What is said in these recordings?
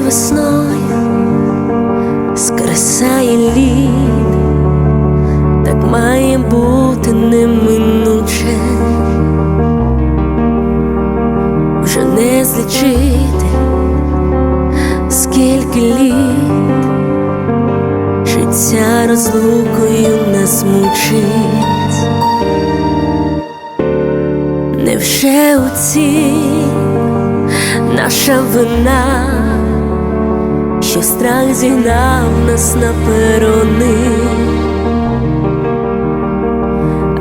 весною скресає лід, так має бути неминуче, вже не злічити, скільки літ життя розлукою нас мучить. Невже у цій наша вина, що страх зігнав нас на перони,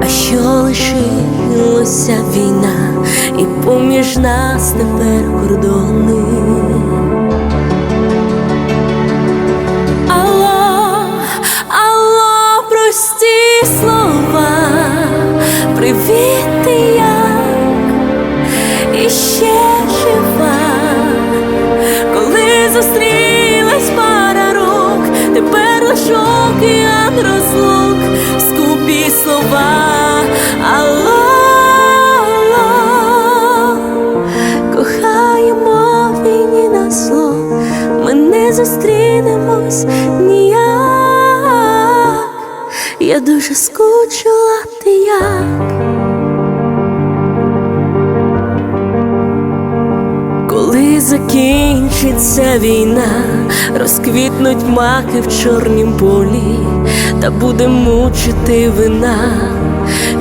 а що лишилося війна, і поміж нас тепер кордони. Тепер лиш океан розлук, скупі слова, алло, кохаємо війні на зло, ми не зустрінемось ніяк. Я дуже скучила ти як. Закінчиться війна, розквітнуть маки в чорнім полі, та буде мучити вина,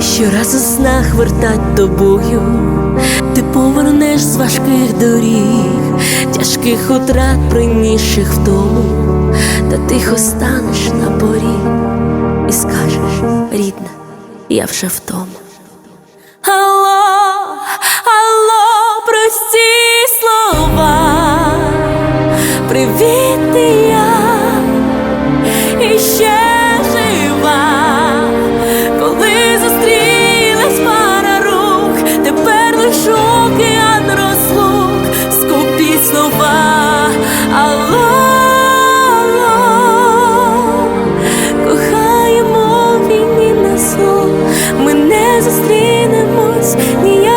щоразу снах вертать тобою, ти повернеш з важких доріг, тяжких утрат, принісших вдому, та тихо станеш на поріг і скажеш, рідна, я вже вдома. Алло, алло, прості не зустрінемось ніяк.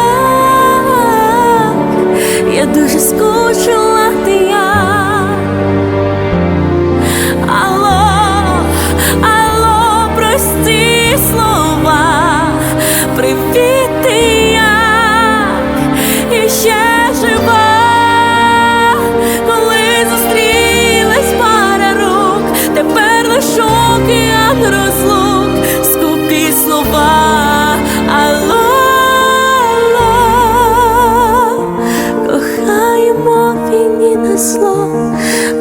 Я дуже скучила ти я. Алло, алло, прості слова, привіт, ти як і ще жива,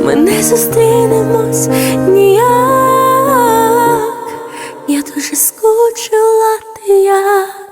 ми не зустрінемось ніяк. Я дуже скучила ти як.